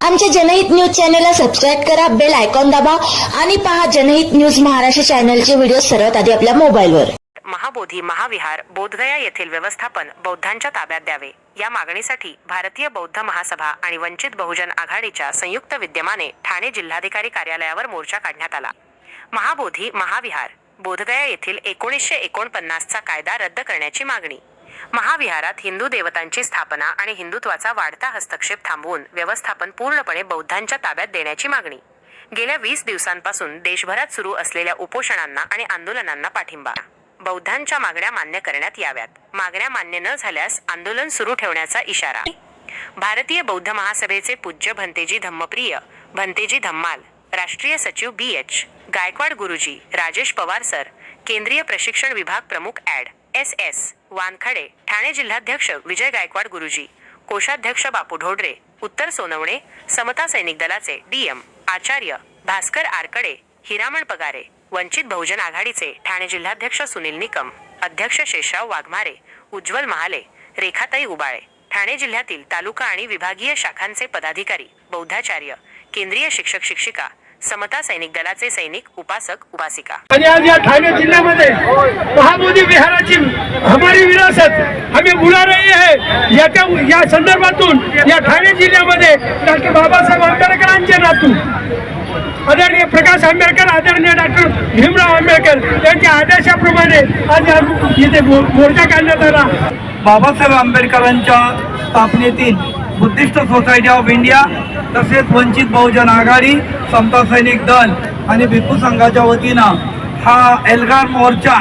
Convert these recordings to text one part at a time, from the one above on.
आमच्या जनहित न्यूज चॅनलला सबस्क्राईब करा बेल आयकॉन दाबा आणि पहा जनहित न्यूज महाराष्ट्र चॅनलचे व्हिडिओ सर्वात आधी आपल्या मोबाईलवर. महाबोधी महाविहार बोधगया येथील व्यवस्थापन बौद्धांच्या ताब्यात द्यावे. या मागणीसाठी भारतीय बौद्ध महासभा आणि वंचित बहुजन आघाडीच्या संयुक्त विद्यमाने ठाणे जिल्हाधिकारी कार्यालयावर मोर्चा काढण्यात आला. महाबोधी महाविहार बोधगया येथील एकोणीसशे एकोणपन्नासचा कायदा रद्द करण्याची मागणी. महाविहारात हिंदू देवतांची स्थापना आणि हिंदुत्वाचा वाढता हस्तक्षेप थांबवून व्यवस्थापन पूर्णपणे बौद्धांच्या ताब्यात देण्याची मागणी. गेल्या वीस दिवसांपासून देशभरात सुरू असलेल्या उपोषणांना आणि आंदोलनांना पाठिंबा. बौद्धांच्या मागण्या मान्य करण्यात याव्यात. मागण्या मान्य न झाल्यास आंदोलन सुरू ठेवण्याचा इशारा. भारतीय बौद्ध महासभेचे पूज्य भंतेजी धम्मप्रिय भंतेजी धम्माल राष्ट्रीय सचिव बी एच गायकवाड गुरुजी राजेश पवार सर केंद्रीय प्रशिक्षण विभाग प्रमुख adv. S S Wankhede Thane जिल्हाध्यक्ष विजय गायकवाड गुरुजी कोषाध्यक्ष बापू ढोडरे उत्तर सोनवणे समता सैनिक दलाचे डीएम आचार्य भास्कर आरकडे हिरामण पगारे वंचित बहुजन आघाडीचे ठाणे जिल्हाध्यक्ष सुनील निकम अध्यक्ष शेषराव वाघमारे उज्ज्वल महाले रेखाताई उबाळे ठाणे जिल्ह्यातील तालुका आणि विभागीय शाखांचे पदाधिकारी बौद्धाचार्य केंद्रीय शिक्षक शिक्षिका समता सैनिक दलाचे सैनिक उपासक उपासिका आणि आज या ठाणे जिल्ह्यामध्ये महाबोधी विहाराची हमारी विरासत हमें बुला रही है. याच्या या संदर्भातून या ठाणे जिल्ह्यामध्ये डॉक्टर बाबासाहेब आंबेडकरांचे नातू आदरणीय प्रकाश आंबेडकर आदरणीय डॉक्टर भीमराव आंबेडकर यांच्या आदेशाप्रमाणे आज इथे मोर्चा काढण्यात आला. बाबासाहेब आंबेडकरांच्या स्थापनेतील बुद्धिस्ट सोसायटी ऑफ इंडिया तसेच वंचित बहुजन आघाडी समता सैनिक दल आणि भिक्खू संघाच्या वतीनं हा एल्गार मोर्चा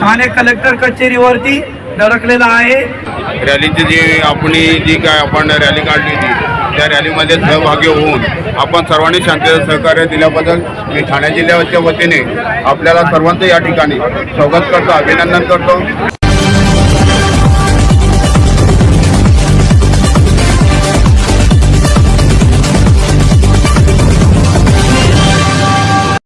ठाणे कलेक्टर कचेरीवरती धडकलेला आहे. रॅलीची जी आपण जी काय आपण रॅली काढली होती त्या रॅलीमध्ये सहभागी होऊन आपण सर्वांनी शांततेचं सहकार्य दिल्याबद्दल मी ठाणे जिल्ह्याच्या वतीने आपल्याला सर्वांचं या ठिकाणी स्वागत करतो अभिनंदन करतो.